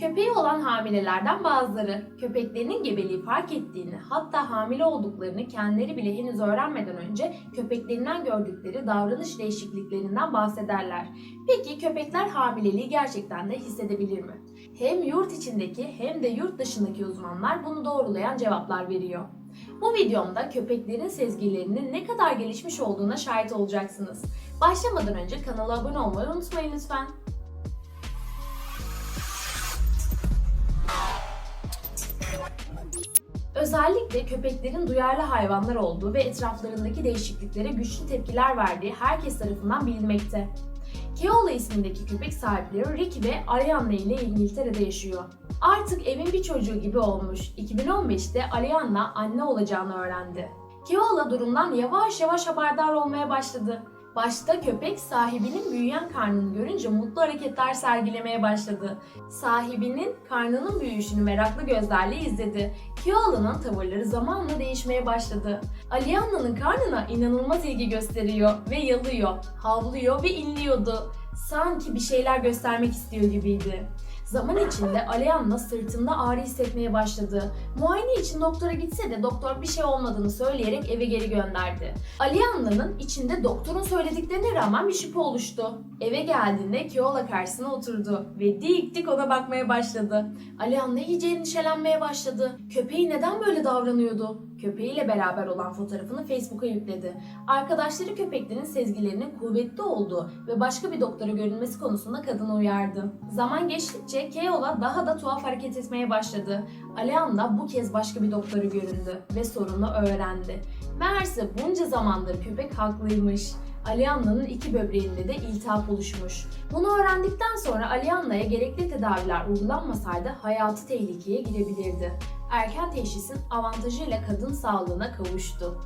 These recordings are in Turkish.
Köpeği olan hamilelerden bazıları köpeklerinin gebeliği fark ettiğini hatta hamile olduklarını kendileri bile henüz öğrenmeden önce köpeklerinden gördükleri davranış değişikliklerinden bahsederler. Peki köpekler hamileliği gerçekten de hissedebilir mi? Hem yurt içindeki hem de yurt dışındaki uzmanlar bunu doğrulayan cevaplar veriyor. Bu videomda köpeklerin sezgilerinin ne kadar gelişmiş olduğuna şahit olacaksınız. Başlamadan önce kanala abone olmayı unutmayın lütfen. Özellikle köpeklerin duyarlı hayvanlar olduğu ve etraflarındaki değişikliklere güçlü tepkiler verdiği herkes tarafından bilinmekte. Keola ismindeki köpek sahipleri Ricky ve Arianna ile İngiltere'de yaşıyor. Artık evin bir çocuğu gibi olmuş. 2015'te Arianna anne olacağını öğrendi. Keola durumdan yavaş yavaş haberdar olmaya başladı. Başta köpek sahibinin büyüyen karnını görünce mutlu hareketler sergilemeye başladı. Sahibinin karnının büyüyüşünü meraklı gözlerle izledi. Keola'nın tavırları zamanla değişmeye başladı. Alianna'nın karnına inanılmaz ilgi gösteriyor ve yalıyor, havlıyor ve inliyordu. Sanki bir şeyler göstermek istiyor gibiydi. Zaman içinde Alianna sırtında ağrı hissetmeye başladı. Muayene için doktora gitse de doktor bir şey olmadığını söyleyerek eve geri gönderdi. Alianna'nın içinde doktorun söylediklerine rağmen bir şüphe oluştu. Eve geldiğinde Keola karşısına oturdu ve dik dik ona bakmaya başladı. Alianna iyice endişelenmeye başladı. Köpeği neden böyle davranıyordu? Köpeğiyle beraber olan fotoğrafını Facebook'a yükledi. Arkadaşları köpeklerin sezgilerinin kuvvetli olduğu ve başka bir doktora görünmesi konusunda kadını uyardı. Zaman geçtikçe Keola daha da tuhaf hareket etmeye başladı. Alianna bu kez başka bir doktora göründü ve sorunu öğrendi. Meğerse bunca zamandır köpek haklıymış. Alianna'nın iki böbreğinde de iltihap oluşmuş. Bunu öğrendikten sonra Alianna'ya gerekli tedaviler uygulanmasaydı hayatı tehlikeye girebilirdi. Erken teşhisin avantajıyla kadın sağlığına kavuştu.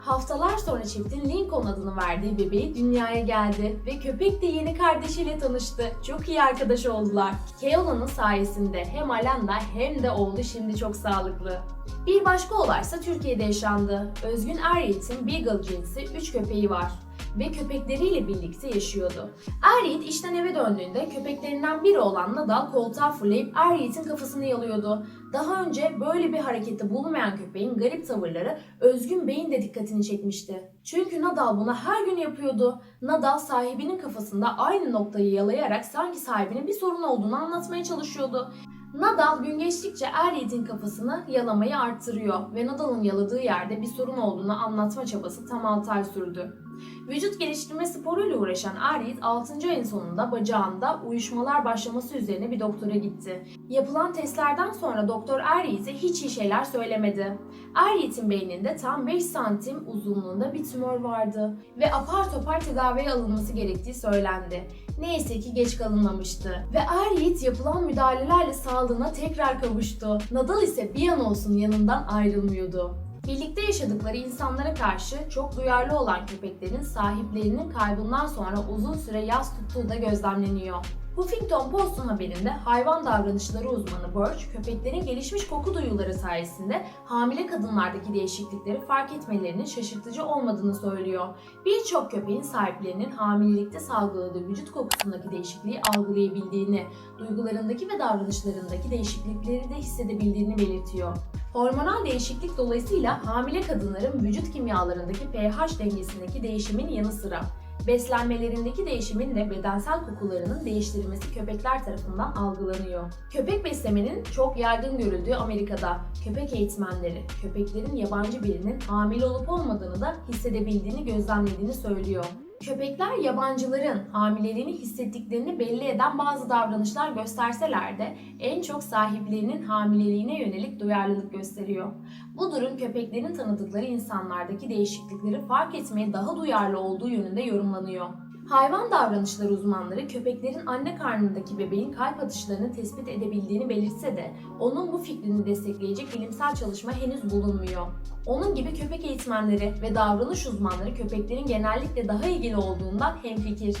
Haftalar sonra çiftin Lincoln adını verdiği bebeği dünyaya geldi ve köpek de yeni kardeşiyle tanıştı. Çok iyi arkadaş oldular. Keola'nın sayesinde hem Alanda hem de oğlu şimdi çok sağlıklı. Bir başka olaysa Türkiye'de yaşandı. Özgün Eryit'in Beagle cinsi 3 köpeği var ve köpekleriyle birlikte yaşıyordu. Eryit işten eve döndüğünde köpeklerinden biri olan Nadal koltuğa fırlayıp Eryit'in kafasını yalıyordu. Daha önce böyle bir harekette bulunmayan köpeğin garip tavırları Özgün Bey'in de dikkatini çekmişti. Çünkü Nadal bunu her gün yapıyordu. Nadal sahibinin kafasında aynı noktayı yalayarak sanki sahibine bir sorun olduğunu anlatmaya çalışıyordu. Nadal gün geçtikçe Eryit'in kafasını yalamayı arttırıyor ve Nadal'ın yaladığı yerde bir sorun olduğunu anlatma çabası tam 6 ay sürdü. Vücut geliştirme sporuyla uğraşan Eryit 6. ayın sonunda bacağında uyuşmalar başlaması üzerine bir doktora gitti. Yapılan testlerden sonra doktor Eryit'e hiç iyi şeyler söylemedi. Eryit'in beyninde tam 5 santim uzunluğunda bir tümör vardı ve apar topar tedaviye alınması gerektiği söylendi. Neyse ki geç kalınmamıştı ve Eryit yapılan müdahalelerle sağlığına tekrar kavuştu. Nadal ise bir an olsun yanından ayrılmıyordu. Birlikte yaşadıkları insanlara karşı çok duyarlı olan köpeklerin sahiplerinin kaybından sonra uzun süre yas tuttuğu da gözlemleniyor. Huffington Post'un haberinde hayvan davranışları uzmanı Birch, köpeklerin gelişmiş koku duyuları sayesinde hamile kadınlardaki değişiklikleri fark etmelerinin şaşırtıcı olmadığını söylüyor. Birçok köpeğin sahiplerinin hamilelikte salgıladığı vücut kokusundaki değişikliği algılayabildiğini, duygularındaki ve davranışlarındaki değişiklikleri de hissedebildiğini belirtiyor. Hormonal değişiklik dolayısıyla hamile kadınların vücut kimyalarındaki pH dengesindeki değişimin yanı sıra beslenmelerindeki değişimin de bedensel kokularının değiştirilmesi köpekler tarafından algılanıyor. Köpek beslemenin çok yaygın görüldüğü Amerika'da köpek eğitmenleri köpeklerin yabancı birinin hamile olup olmadığını da hissedebildiğini gözlemlediğini söylüyor. Köpekler yabancıların hamileliğini hissettiklerini belli eden bazı davranışlar gösterseler de en çok sahiplerinin hamileliğine yönelik duyarlılık gösteriyor. Bu durum köpeklerin tanıdıkları insanlardaki değişiklikleri fark etmeye daha duyarlı olduğu yönünde yorumlanıyor. Hayvan davranışları uzmanları köpeklerin anne karnındaki bebeğin kalp atışlarını tespit edebildiğini belirtse de onun bu fikrini destekleyecek bilimsel çalışma henüz bulunmuyor. Onun gibi köpek eğitmenleri ve davranış uzmanları köpeklerin genellikle daha ilgili olduğundan hemfikir.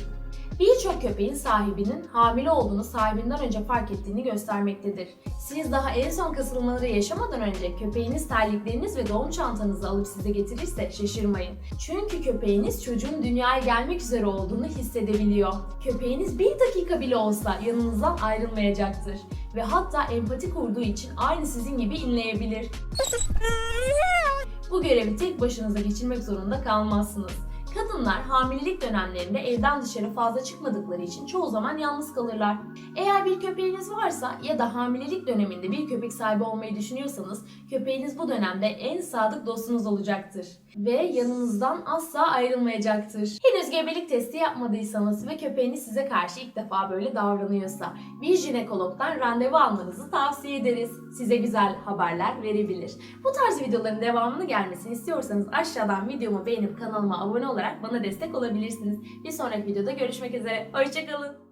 Birçok köpeğin sahibinin hamile olduğunu sahibinden önce fark ettiğini göstermektedir. Siz daha en son kasılmaları yaşamadan önce köpeğiniz terlikleriniz ve doğum çantanızı alıp size getirirse şaşırmayın. Çünkü köpeğiniz çocuğun dünyaya gelmek üzere olduğunu hissedebiliyor. Köpeğiniz bir dakika bile olsa yanınızdan ayrılmayacaktır ve hatta empati kurduğu için aynı sizin gibi inleyebilir. Bu görevi tek başınıza geçirmek zorunda kalmazsınız. Kadınlar hamilelik dönemlerinde evden dışarı fazla çıkmadıkları için çoğu zaman yalnız kalırlar. Eğer bir köpeğiniz varsa ya da hamilelik döneminde bir köpek sahibi olmayı düşünüyorsanız köpeğiniz bu dönemde en sadık dostunuz olacaktır ve yanınızdan asla ayrılmayacaktır. Henüz gebelik testi yapmadıysanız ve köpeğiniz size karşı ilk defa böyle davranıyorsa bir jinekologdan randevu almanızı tavsiye ederiz. Size güzel haberler verebilir. Bu tarz videoların devamını gelmesini istiyorsanız aşağıdan videomu beğenip kanalıma abone olarak bana destek olabilirsiniz. Bir sonraki videoda görüşmek üzere. Hoşçakalın.